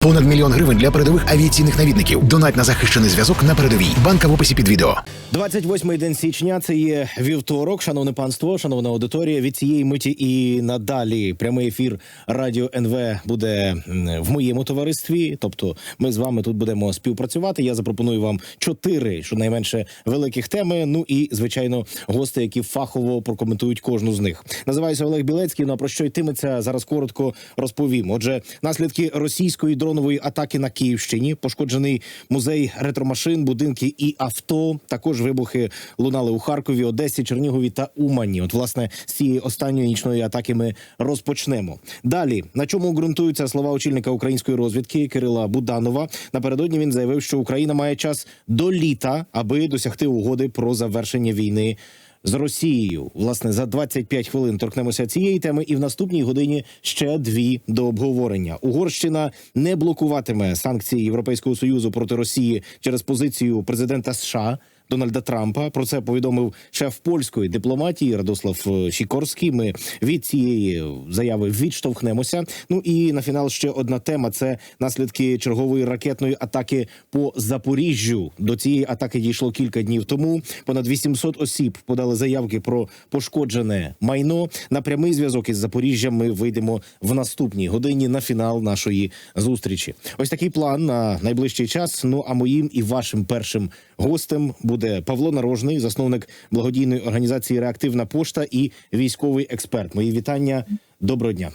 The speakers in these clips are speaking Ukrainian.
Понад мільйон гривень для передових авіаційних навідників. Донать на захищений зв'язок на передовій. Банка в описі під відео. 28-й день січня. Це є вівторок. Шановне панство, шановна аудиторія. Від цієї миті і надалі прямий ефір радіо НВ буде в моєму товаристві. Тобто, ми з вами тут будемо співпрацювати. Я запропоную вам чотири, щонайменше великих теми. Ну і звичайно, гости, які фахово прокоментують кожну з них. Називаюся Олег Білецький. Ну а про що йтиметься зараз коротко розповім. Отже, наслідки російської дронової атаки на Київщині, пошкоджений музей ретромашин, будинки і авто. Також вибухи лунали у Харкові, Одесі, Чернігові та Умані. От, власне, з цієї останньої нічної атаки ми розпочнемо. Далі на чому ґрунтуються слова очільника української розвідки Кирила Буданова. Напередодні він заявив, що Україна має час до літа, аби досягти угоди про завершення війни з Росією. Власне, за 25 хвилин торкнемося цієї теми, і в наступній годині ще дві до обговорення. Угорщина не блокуватиме санкції Європейського союзу проти Росії через позицію президента США. Дональда Трампа про це повідомив шеф польської дипломатії Радослав е, Сікорський. Ми від цієї заяви відштовхнемося. Ну і на фінал ще одна тема: це наслідки чергової ракетної атаки по Запоріжжю. До цієї атаки дійшло кілька днів тому. Понад 800 осіб подали заявки про пошкоджене майно. На прямий зв'язок із Запоріжжям ми вийдемо в наступній годині на фінал нашої зустрічі. Ось такий план на найближчий час. Ну а моїм і вашим першим гостем буде Павло Нарожний, засновник благодійної організації Реактивна пошта і військовий експерт. Мої вітання. Доброго дня.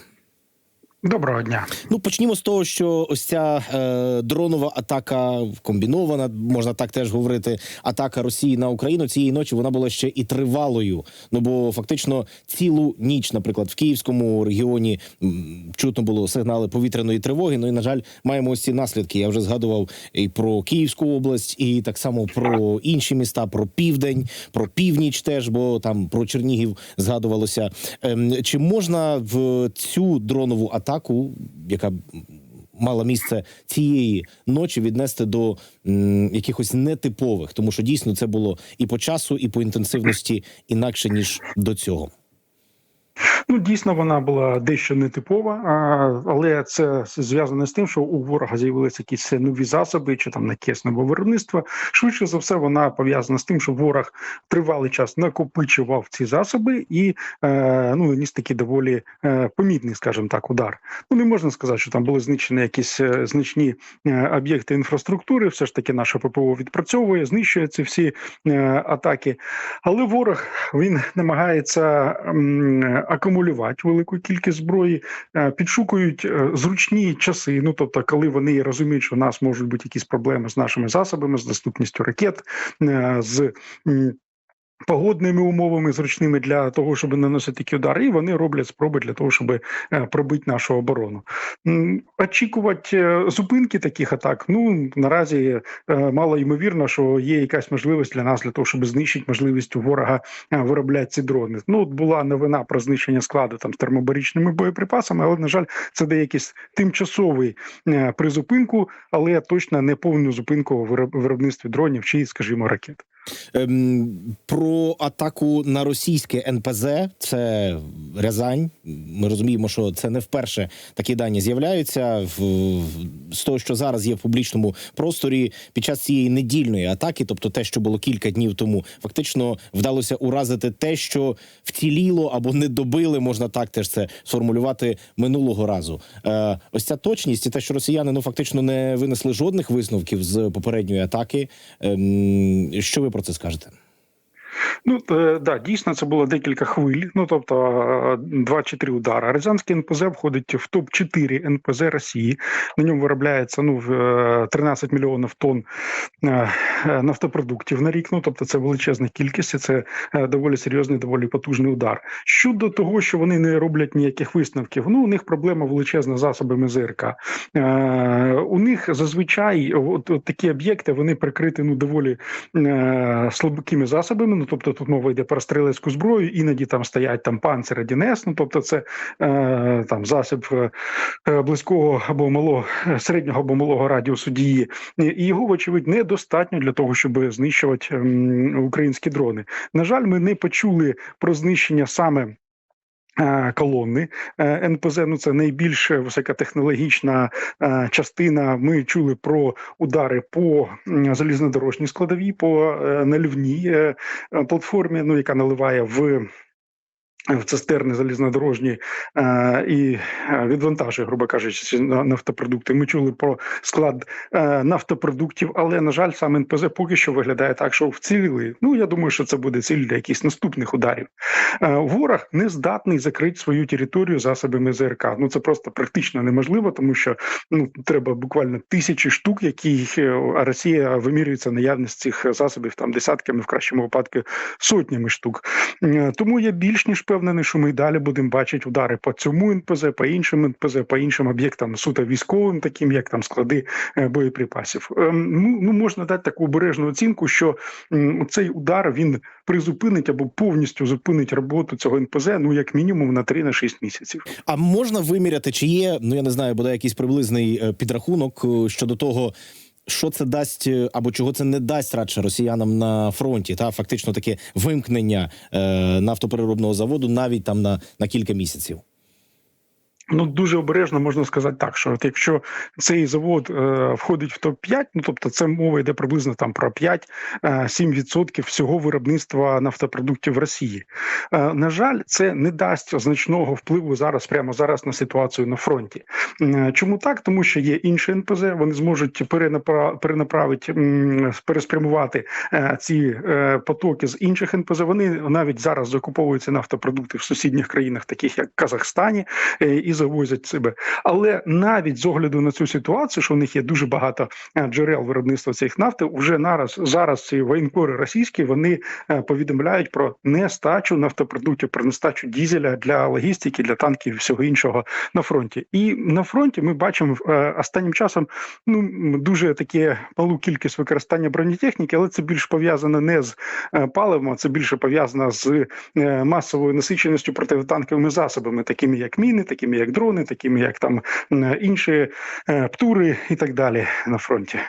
Доброго дня. Ну почнімо з того, що ось ця е, дронова атака комбінована, можна так теж говорити. Атака Росії на Україну цієї ночі вона була ще і тривалою. Ну бо фактично цілу ніч, наприклад, в Київському регіоні чутно було сигнали повітряної тривоги. Ну і на жаль, маємо ось ці наслідки. Я вже згадував і про Київську область, і так само про інші міста, про південь, про північ теж, бо там про Чернігів згадувалося. Ем, чи можна в цю дронову атаку, яка мала місце цієї ночі, віднести до м, якихось нетипових, тому що дійсно це було і по часу, і по інтенсивності інакше ніж до цього. Ну дійсно вона була дещо нетипова, але це зв'язано з тим, що у ворога з'явилися якісь нові засоби, чи там накисного виробництва. Швидше за все, вона пов'язана з тим, що ворог тривалий час накопичував ці засоби і е, ну ніс такий доволі е, помітний, скажімо так, удар. Ну не можна сказати, що там були знищені якісь е, значні об'єкти інфраструктури. Все ж таки, наше ППО відпрацьовує, знищує ці всі атаки. Але ворог він намагається м, акумулювати велику кількість зброї, е, підшукують е, зручні часи. Ну тобто, коли вони розуміють, що у нас можуть бути якісь проблеми з нашими засобами, з доступністю ракет, е, з Погодними умовами зручними для того, щоб наносити такі удари, і вони роблять спроби для того, щоб е, пробити нашу оборону. Очікувати е, зупинки таких атак. Ну наразі е, мало ймовірно, що є якась можливість для нас для того, щоб знищити можливість у ворога виробляти ці дрони. Ну от була новина про знищення складу там з термобаричними боєприпасами, але на жаль, це дає якийсь тимчасовий призупинку, але точно не повну зупинку у вироб- виробництві дронів чи, скажімо, ракет. Ем, про атаку на російське НПЗ це Рязань. Ми розуміємо, що це не вперше такі дані з'являються. З того, що зараз є в публічному просторі під час цієї недільної атаки, тобто те, що було кілька днів тому, фактично вдалося уразити те, що вціліло або не добили, можна так теж це сформулювати минулого разу. Е, ось ця точність і те, що росіяни ну фактично не винесли жодних висновків з попередньої атаки. Ем, що ви про це скажете? Ну е, да, дійсно це було декілька хвиль. Ну тобто е, два чи три удари. Рязанський НПЗ входить в топ 4 НПЗ Росії. На ньому виробляється ну е, 13 мільйонів тонн е, е, нафтопродуктів на рік. Ну тобто це величезна кількість. і Це е, доволі серйозний, доволі потужний удар. Щодо того, що вони не роблять ніяких висновків. Ну у них проблема величезна з засобами ЗРК. Е, у них зазвичай от, от такі об'єкти вони прикриті ну доволі е, слабкими засобами. Ну тобто тут мова йде про стрілецьку зброю, іноді там стоять там панцири ДНС, ну тобто це е, там засіб е, близького або малого середнього або малого радіусу дії, і його, вочевидь, недостатньо для того, щоб знищувати українські дрони. На жаль, ми не почули про знищення саме Колонни Е, НПЗ ну це найбільш високотехнологічна е, частина. Ми чули про удари по залізнодорожній складовій, по е, наливній е, е, платформі, ну яка наливає в. В цистерни залізнодорожні е, і е, відвантажує, грубо кажучи, нафтопродукти. Ми чули про склад е, нафтопродуктів, але на жаль, сам НПЗ поки що виглядає так, що вцілили. Ну я думаю, що це буде ціль для якихось наступних ударів. Ворог не здатний закрити свою територію засобами ЗРК. Ну це просто практично неможливо, тому що ну треба буквально тисячі штук, які Росія вимірюється наявність цих засобів там десятками, в кращому випадку сотнями штук. Тому я більш ніж впевнений, що ми й далі будемо бачити удари по цьому НПЗ, по іншим НПЗ, по іншим об'єктам суто військовим, таким як там склади е, боєприпасів. Ем, Ну, ну можна дати таку обережну оцінку, що цей удар він призупинить або повністю зупинить роботу цього НПЗ, ну як мінімум на 3 на 6 місяців. А можна виміряти, чи є, ну я не знаю, буде якийсь приблизний е, підрахунок е, щодо того, що це дасть е, або чого це не дасть радше росіянам на фронті, та фактично таке вимкнення е, нафтопереробного заводу навіть там на, на кілька місяців. Ну дуже обережно можна сказати так, що от якщо цей завод е, входить в топ 5 ну тобто це мова йде приблизно там про 5-7% всього виробництва нафтопродуктів в Росії. Е, на жаль, це не дасть значного впливу зараз, прямо зараз на ситуацію на фронті. Е, чому так? Тому що є інші НПЗ, вони зможуть перенапра... перенаправити, м, переспрямувати е, ці е, потоки з інших НПЗ. Вони навіть зараз закуповуються нафтопродукти в сусідніх країнах, таких як Казахстані, е, і завозять себе. Але навіть з огляду на цю ситуацію, що в них є дуже багато е, джерел виробництва цих нафти, вже нараз зараз ці воєнкори російські вони е, повідомляють про нестачу нафтопродуктів, про нестачу дізеля для логістики, для танків і всього іншого на фронті. І на фронті ми бачимо е, останнім часом ну дуже таке малу кількість використання бронетехніки, але це більш пов'язано не з паливом, а це більше пов'язано з масовою насиченістю протитанковими засобами, такими як міни, такими як дрони, такими як там інші е, птури і так далі на фронті.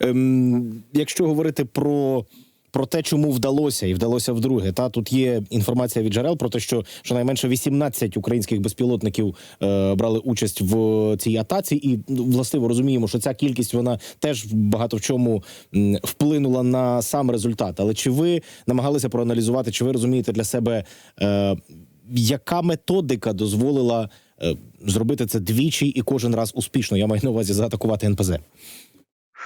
Ем, якщо говорити про. Про те, чому вдалося, і вдалося вдруге. Та тут є інформація від джерел про те, що щонайменше 18 українських безпілотників е, брали участь в цій атаці, і ну, властиво розуміємо, що ця кількість вона теж багато в чому вплинула на сам результат. Але чи ви намагалися проаналізувати, чи ви розумієте для себе, е, яка методика дозволила зробити це двічі і кожен раз успішно? Я маю на увазі заатакувати НПЗ.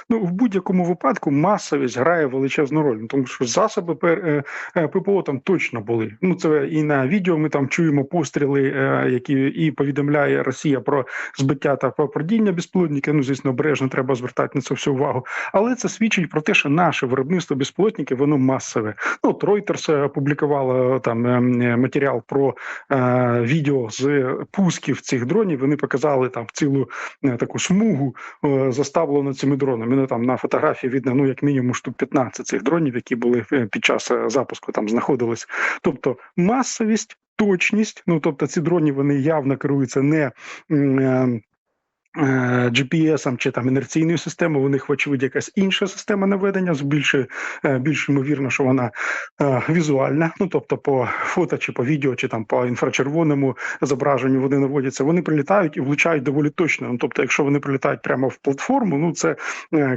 Ну в будь-якому випадку масовість грає величезну роль, ну, тому що засоби е, е, ППО там точно були. Ну це і на відео ми там чуємо постріли, е, які і повідомляє Росія про збиття та про безпілотників. Ну звісно, обережно треба звертати на це всю увагу. Але це свідчить про те, що наше виробництво безпілотників воно масове. Ну Reuters опублікувала там матеріал про відео з пусків цих дронів. Вони показали там цілу таку смугу заставлено цими дронами. Ну там на фотографії видно ну як мінімум штук 15 цих дронів, які були е, під час е, запуску там знаходились. Тобто масовість, точність. Ну тобто, ці дрони вони явно керуються не. Е, GPS чи там інерційною системою, у них, вочевидь, якась інша система наведення, більше, е, більш ймовірно, що вона е, візуальна. Ну тобто, по фото чи по відео, чи там по інфрачервоному зображенню вони наводяться. Вони прилітають і влучають доволі точно. Ну тобто, якщо вони прилітають прямо в платформу, ну це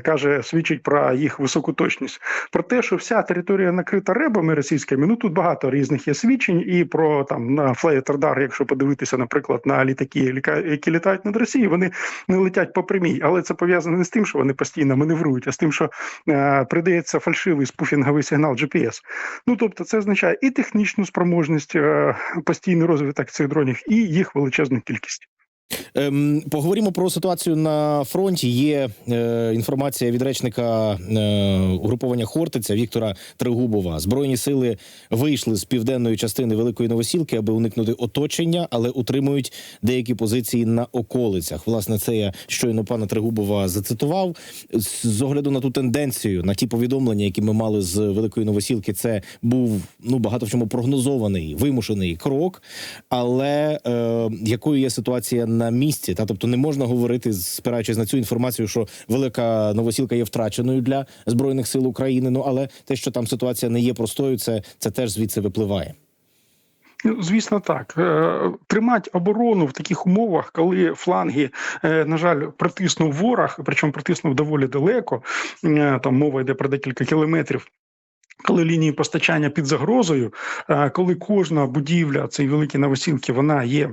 каже, свідчить про їх високу точність. Про те, що вся територія накрита ребами російськими, ну тут багато різних є свідчень, і про там на Radar, якщо подивитися, наприклад, на літаки, які літають над Росією, вони не летять по прямій, але це пов'язано не з тим, що вони постійно маневрують, а з тим, що е, придається фальшивий спуфінговий сигнал GPS. Ну тобто, це означає і технічну спроможність, е, постійний розвиток цих дронів, і їх величезну кількість. Ем, поговоримо про ситуацію на фронті. Є е, інформація від речника е, угруповання Хортиця Віктора Трегубова. Збройні сили вийшли з південної частини Великої Новосілки, аби уникнути оточення, але утримують деякі позиції на околицях. Власне, це я щойно пана Трегубова зацитував. З огляду на ту тенденцію, на ті повідомлення, які ми мали з Великої Новосілки, це був ну багато в чому прогнозований вимушений крок. Але е, якою є ситуація на місці? Та тобто не можна говорити, спираючись на цю інформацію, що велика новосілка є втраченою для збройних сил України. Ну але те, що там ситуація не є простою, це, це теж звідси випливає. Ну, звісно, так. Е, Тримати оборону в таких умовах, коли фланги, е, на жаль, притиснув ворог, причому притиснув доволі далеко. е, Там мова йде про декілька кілометрів. Коли лінії постачання під загрозою, коли кожна будівля цієї великі новосілки, вона є.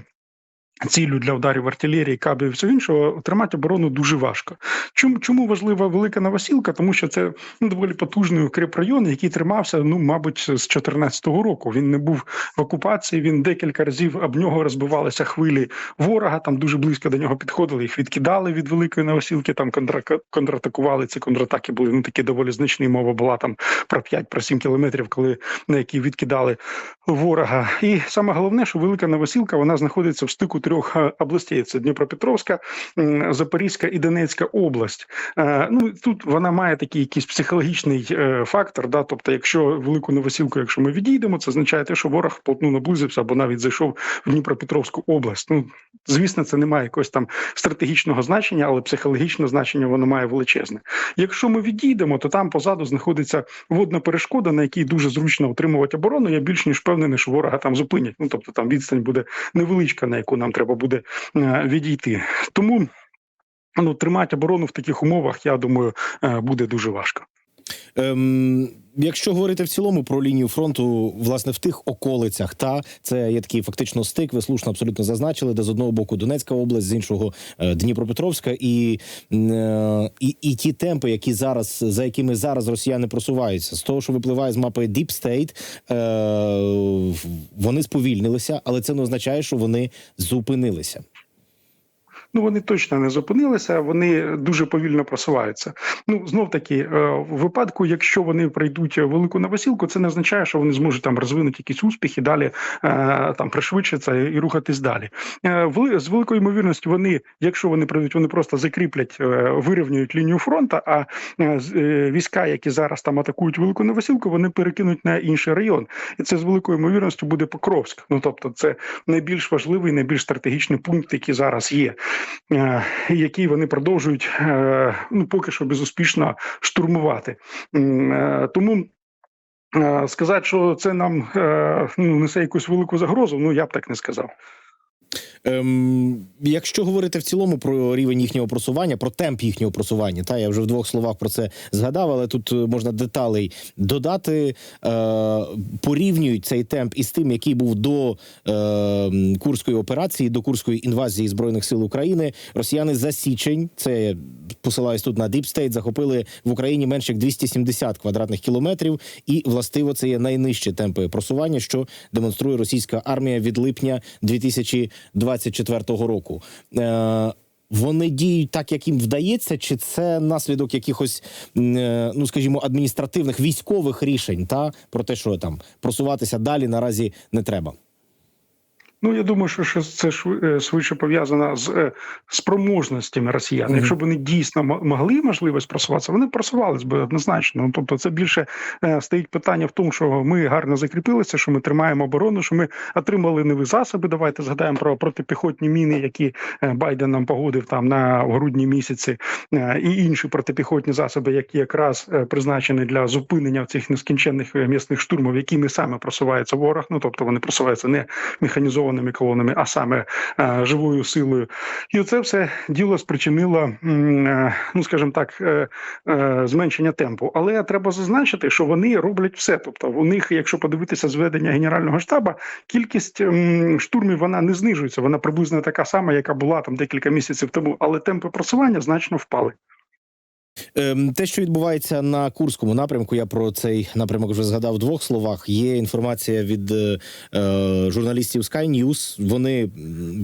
Ціллю для ударів артилерії, кабів і всього іншого тримати оборону дуже важко. Чому чому важлива велика новосілка? Тому що це ну, доволі потужний укріпрайон, який тримався, ну мабуть, з 2014 року. Він не був в окупації. Він декілька разів об нього розбивалися хвилі ворога. Там дуже близько до нього підходили. Їх відкидали від великої новосілки. Там контра- контратакували. Ці контратаки були ну такі доволі значні. Мова була там про 5 про 7 кілометрів, коли на які відкидали ворога. І саме головне, що велика новосілка вона знаходиться в стику трьох е, областей: це Дніпропетровська, Запорізька і Донецька область. Е, Ну тут вона має такий якийсь психологічний е, фактор. Да, тобто, якщо велику новосілку, якщо ми відійдемо, це означає те, що ворог вплотну наблизився або навіть зайшов в Дніпропетровську область. Ну звісно, це не має якогось там стратегічного значення, але психологічне значення воно має величезне. Якщо ми відійдемо, то там позаду знаходиться водна перешкода, на якій дуже зручно утримувати оборону. Я більш ніж впевнений, що ворога там зупинять. Ну тобто там відстань буде невеличка, на яку нам треба буде е, відійти. Тому ну тримати оборону в таких умовах, я думаю, е, буде дуже важко. Ем, якщо говорити в цілому про лінію фронту, власне, в тих околицях, та це є такий фактично стик. Ви слушно абсолютно зазначили, де з одного боку Донецька область, з іншого е, Дніпропетровська, і, е, і, і ті темпи, які зараз за якими зараз росіяни просуваються, з того, що випливає з мапи Deep State, е, вони сповільнилися, але це не означає, що вони зупинилися. Ну вони точно не зупинилися, вони дуже повільно просуваються. Ну знов таки, е, в випадку, якщо вони пройдуть велику новосілку, це не означає, що вони зможуть там розвинути якісь успіхи, далі е, там пришвидшиться і рухатись далі. Е, З великою ймовірністю, вони, якщо вони прийдуть, вони просто закріплять, вирівнюють лінію фронту. А війська, які зараз там атакують велику новосілку, вони перекинуть на інший район, і це з великою ймовірністю буде Покровськ. Ну тобто, це найбільш важливий, найбільш стратегічний пункт, який зараз є е, які вони продовжують е, ну поки що безуспішно штурмувати. Е, Тому сказати, що це нам ну, несе якусь велику загрозу, ну я б так не сказав. Ем, якщо говорити в цілому про рівень їхнього просування, про темп їхнього просування, та я вже в двох словах про це згадав, але тут е, можна деталей додати. Е, порівнюють цей темп із тим, який був до е, курської операції, до курської інвазії збройних сил України. Росіяни за січень, це посилаюсь тут на State, захопили в Україні менше як 270 квадратних кілометрів, і властиво це є найнижчі темпи просування, що демонструє російська армія від липня 2024 року. Е, вони діють так, як їм вдається, чи це наслідок якихось, е, ну скажімо, адміністративних військових рішень, та про те, що там просуватися далі наразі не треба. Ну я думаю, що, це е, швидше пов'язано з е, спроможностями росіян. Мгм. Якщо б вони дійсно могли можливість просуватися, вони просувались би однозначно. Ну, тобто, це більше е, стоїть питання в тому, що ми гарно закріпилися, що ми тримаємо оборону, що ми отримали нові засоби. Давайте згадаємо про протипіхотні міни, які е, Байден нам погодив там на грудні місяці, е, і інші протипіхотні засоби, які якраз призначені для зупинення цих нескінченних місних штурмів, якими саме просувається ворог. Ну тобто вони просуваються не механізованими колонами, а саме е, живою силою. І це все діло спричинило, е, ну скажімо так, е, зменшення темпу. Але треба зазначити, що вони роблять все. Тобто, у них, якщо подивитися зведення генерального штабу, кількість штурмів вона не знижується. Вона приблизно така сама, яка була там декілька місяців тому, але темпи просування значно впали. Ем, Те, що відбувається на Курському напрямку, я про цей напрямок вже згадав в двох словах. Є інформація від е, е, журналістів Sky News. Вони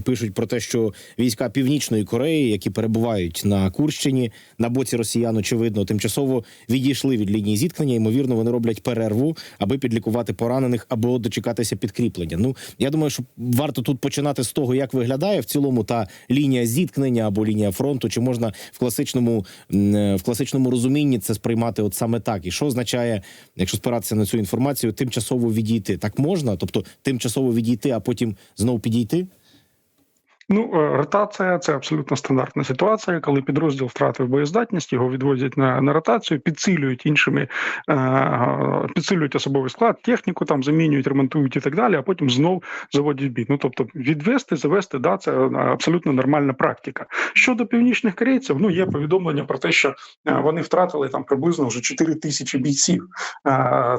пишуть про те, що війська Північної Кореї, які перебувають на Курщині, на боці росіян, очевидно, тимчасово відійшли від лінії зіткнення. Ймовірно, вони роблять перерву, аби підлікувати поранених або дочекатися підкріплення. Ну я думаю, що варто тут починати з того, як виглядає в цілому та лінія зіткнення або лінія фронту, чи можна в класичному е, в класичному розумінні це сприймати от саме так. І що означає, якщо спиратися на цю інформацію, тимчасово відійти? Так можна, тобто тимчасово відійти, а потім знову підійти? Ну, е, ротація це абсолютно стандартна ситуація, коли підрозділ втратив боєздатність, його відвозять на, на ротацію, підсилюють іншими, е, підсилюють особовий склад, техніку там замінюють, ремонтують і так далі, а потім знов заводять бій. Ну тобто відвести, завести, да, це е, абсолютно нормальна практика. Щодо північних корейців, ну є повідомлення про те, що вони втратили там приблизно вже 4 тисячі бійців.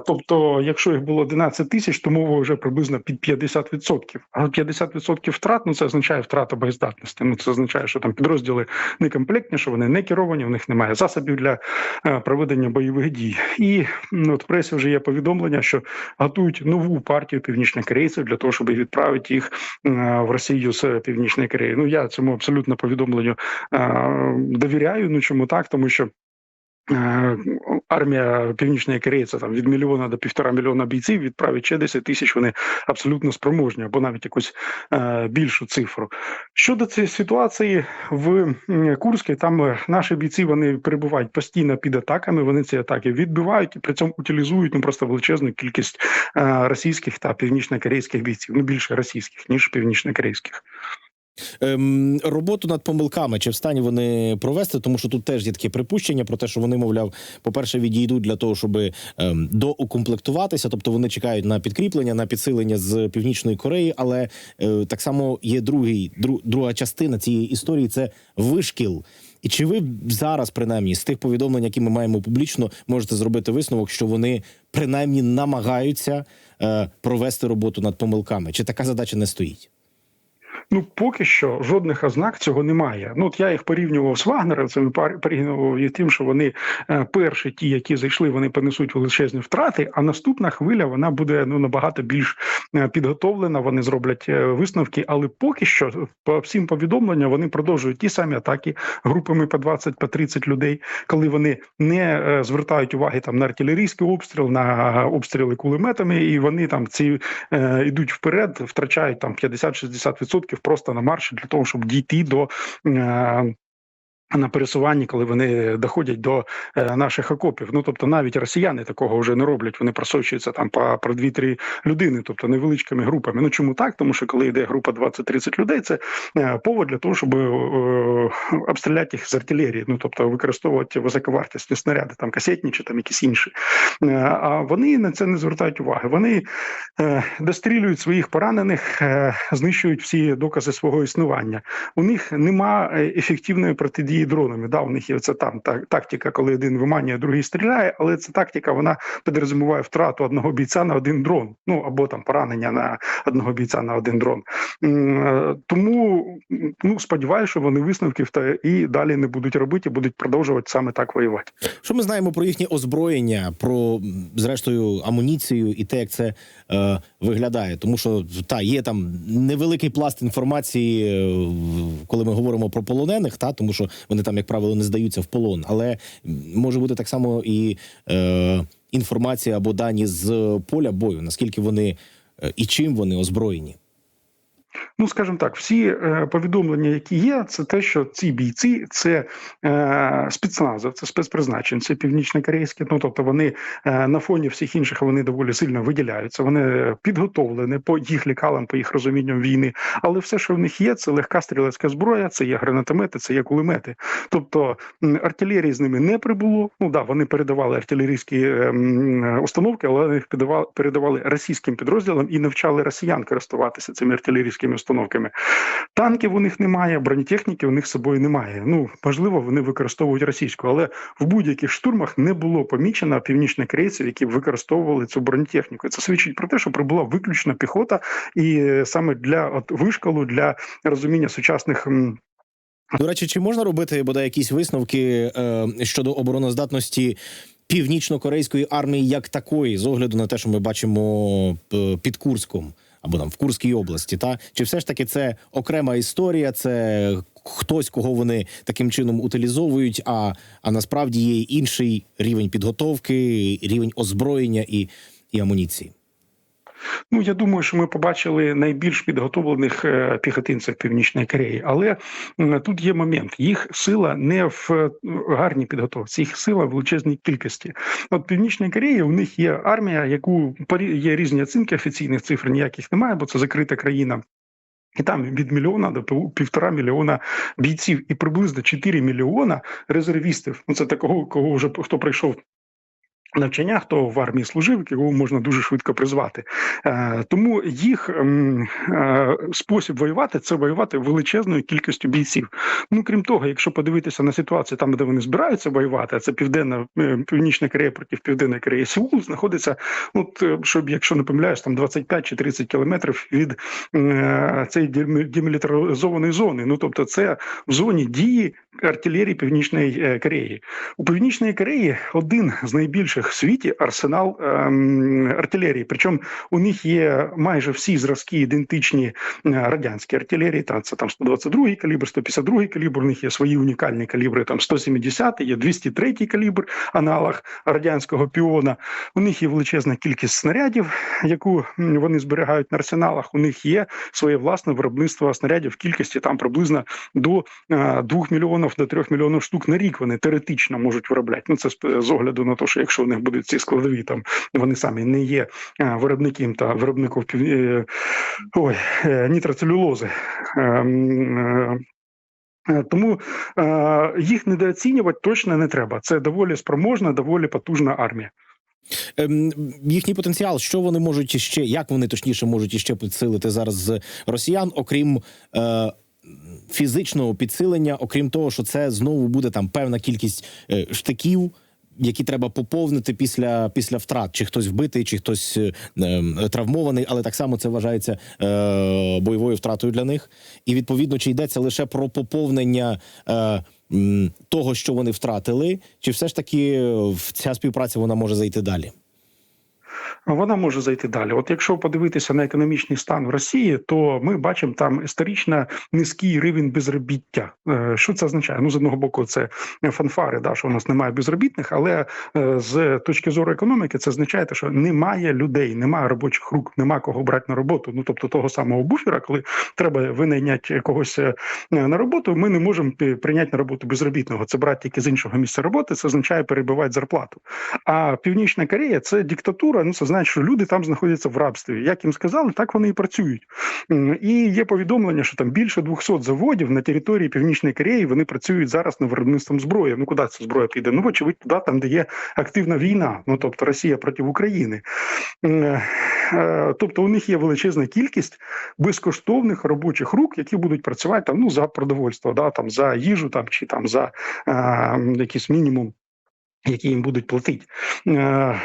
Тобто, якщо їх було 11 тисяч, то мова вже приблизно під 50%. А 50% втрат, ну це означає втрата боєздатності. Ну це означає, що там підрозділи некомплектні, що вони не керовані, в них немає засобів для е, проведення бойових дій. І ну, от в пресі вже є повідомлення, що готують нову партію північних корейців для того, щоб відправити їх е, в Росію з Північної Кореї. Ну я цьому абсолютно повідомленню е, довіряю. Ну чому так? Тому що. Е, Армія Північної Кореї це там від мільйона до півтора мільйона бійців відправить ще 10 тисяч. Вони абсолютно спроможні, або навіть якусь е, більшу цифру. Щодо цієї ситуації в Курській, там е, наші бійці вони перебувають постійно під атаками. Вони ці атаки відбивають і при цьому утилізують ну просто величезну кількість е, російських та північнокорейських бійців. Ну більше російських ніж північнокорейських. Ем, роботу над помилками чи в стані вони провести, тому що тут теж є таке припущення про те, що вони, мовляв, по-перше, відійдуть для того, щоб ем, доукомплектуватися, тобто вони чекають на підкріплення, на підсилення з північної Кореї. Але е, так само є другий, дру, друга частина цієї історії це вишкіл. І чи ви зараз, принаймні, з тих повідомлень, які ми маємо публічно, можете зробити висновок, що вони принаймні намагаються е, провести роботу над помилками? Чи така задача не стоїть? Ну, поки що жодних ознак цього немає. Ну, от я їх порівнював з вагнерівцями, пар- порівнював їх тим, що вони е, перші, ті, які зайшли, вони понесуть величезні втрати. А наступна хвиля вона буде ну набагато більш е, підготовлена. Вони зроблять е, висновки. Але поки що, по всім повідомленням, вони продовжують ті самі атаки групами по 20 по 30 людей, коли вони не звертають уваги там на артилерійський обстріл, на обстріли кулеметами, і вони там ці йдуть вперед, втрачають там 50-60% просто на марші для того, щоб дійти до. Е, на пересуванні, коли вони доходять до е, наших окопів. Ну тобто, навіть росіяни такого вже не роблять. Вони просочуються там по про 2-3 людини, тобто невеличкими групами. Ну чому так? Тому що коли йде група 20-30 людей, це е, повод для того, щоб е, обстріляти їх з артилерії. Ну тобто використовувати високовартісні снаряди, там касетні чи там якісь інші. Е, а вони на це не звертають уваги. Вони е, дострілюють своїх поранених, е, знищують всі докази свого існування. У них нема е, ефективної протидії дронами. Да, у них є це там та, тактика, коли один виманює, другий стріляє, але ця тактика вона підрозуміває втрату одного бійця на один дрон. Ну або там поранення на одного бійця на один дрон. Е, Тому ну сподіваюся, що вони висновків та і далі не будуть робити, будуть продовжувати саме так воювати. Що ми знаємо про їхнє озброєння, про зрештою амуніцію і те, як це е, виглядає? Тому що та є там невеликий пласт інформації, е, коли ми говоримо про полонених, та тому що вони там, як правило, не здаються в полон, але може бути так само і е, інформація або дані з поля бою, наскільки вони е, і чим вони озброєні. Ну, скажімо так, всі е, повідомлення, які є, це те, що ці бійці це е, спецназовці, спецпризначенці північнокорейські. Ну тобто вони е, на фоні всіх інших вони доволі сильно виділяються. Вони підготовлені по їх лікалам, по їх розумінням війни. Але все, що в них є, це легка стрілецька зброя, це є гранатомети, це є кулемети. Тобто артилерії з ними не прибуло. Ну да, вони передавали артилерійські установки, але їх передавали російським підрозділам і навчали росіян користуватися цими артилерійськими установками. Танків у них немає, бронетехніки у них з собою немає. Ну можливо, вони використовують російську, але в будь-яких штурмах не було помічено північних північнокорейців, які використовували цю бронетехніку. Це свідчить про те, що прибула виключно піхота, і е, саме для от вишколу, для розуміння сучасних. До речі, чи можна робити бодай якісь висновки е, щодо обороноздатності північно-корейської армії як такої, з огляду на те, що ми бачимо е, під Курском або там в Курській області? Та чи все ж таки це окрема історія? Це хтось, кого вони таким чином утилізовують? А, а насправді є інший рівень підготовки, рівень озброєння і, і амуніції. Ну я думаю, що ми побачили найбільш підготовлених е, піхотинців Північної Кореї, але тут є момент: їх сила не в е, гарній підготовці, їх сила в величезній кількості. От в Північній Кореї у них є армія, яку є різні оцінки офіційних цифр, ніяких немає, бо це закрита країна. І там від мільйона до півтора мільйона бійців і приблизно 4 мільйона резервістів. Ну це такого, кого вже хто прийшов. Навчання, хто в армії служив, його можна дуже швидко призвати. Е, тому їх ем, е, спосіб воювати це воювати величезною кількістю бійців. Ну крім того, якщо подивитися на ситуацію там, де вони збираються воювати, це південна е, північна Корея проти південної Кореї, Сеул знаходиться. От, щоб якщо не помиляюсь, там 25 чи 30 кілометрів від цієї демілітаризованої зони. Ну тобто, це в зоні дії артилерії Північної Кореї. У Північної Кореї один з найбільших в світі арсенал ем, артилерії. Причому у них є майже всі зразки ідентичні е, радянській артилерії. Та це там 122 калібр, 152 калібр. У них є свої унікальні калібри. Там 170, є 203 калібр, аналог радянського піона. У них є величезна кількість снарядів, яку вони зберігають на арсеналах. У них є своє власне виробництво снарядів в кількості там приблизно до е, 2 мільйонів до 3 мільйонів штук на рік. Вони теоретично можуть виробляти. Ну це з огляду на те, що якщо них будуть ці складові, там вони самі не є е, виробником та виробником е, ой, е, нітроцелюлози. Ем, Тому їх недооцінювати точно не треба. Це доволі спроможна, доволі потужна армія. Ем, їхній потенціал, що вони можуть іще, як вони точніше можуть іще підсилити зараз з росіян, окрім е, фізичного підсилення, окрім того, що це знову буде там певна кількість штиків. Які треба поповнити після після втрат, чи хтось вбитий, чи хтось е, ем, травмований, але так само це вважається е, бойовою втратою для них. І відповідно, чи йдеться лише про поповнення е, того, що вони втратили, чи все ж таки е, ця співпраця вона може зайти далі? Вона може зайти далі. От якщо подивитися на економічний стан в Росії, то ми бачимо там історично низький рівень безробіття. Е, Що це означає? Ну з одного боку, це фанфари, да, що у нас немає безробітних, але е, з точки зору економіки, це означає, те, що немає людей, немає робочих рук, нема кого брати на роботу. Ну тобто того самого буфера, коли треба винайняти когось е, на роботу, ми не можемо прийняти на роботу безробітного. Це брати тільки з іншого місця роботи. Це означає перебивати зарплату. А Північна Корея це диктатура. Ну це значить, що люди там знаходяться в рабстві. Як їм сказали, так вони і працюють. І є повідомлення, що там більше 200 заводів на території Північної Кореї вони працюють зараз над виробництвом зброї. Ну куди ця зброя піде? Ну вочевидь, туди там, де є активна війна. Ну тобто Росія проти України. Е, Тобто у них є величезна кількість безкоштовних робочих рук, які будуть працювати там ну за продовольство, да там за їжу, там чи там за е, якийсь мінімум. Які їм будуть платити, Е,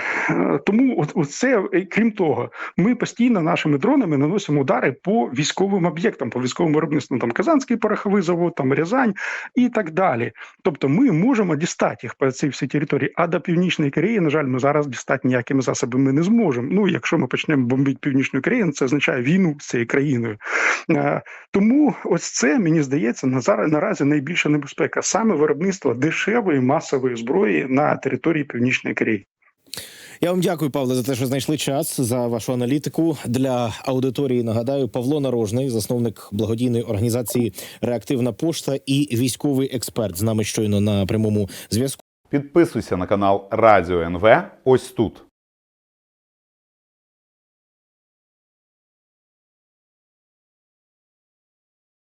тому це, е, крім того, ми постійно нашими дронами наносимо удари по військовим об'єктам, по військовим виробництвам, там Казанський пороховий завод, там Рязань і так далі. Тобто, ми можемо дістати їх по цій всій території. А до північної Кореї, на жаль, ми зараз дістати ніякими засобами не зможемо. Ну, якщо ми почнемо бомбити північну Корею, це означає війну з цією країною. Е, Тому ось це мені здається на зараз наразі найбільша небезпека саме виробництво дешевої масової зброї на території Північної Кореї. Я вам дякую, Павле, за те, що знайшли час за вашу аналітику для аудиторії. Нагадаю, Павло Нарожний, засновник благодійної організації Реактивна пошта і військовий експерт з нами щойно на прямому зв'язку. Підписуйся на канал Радіо НВ ось тут.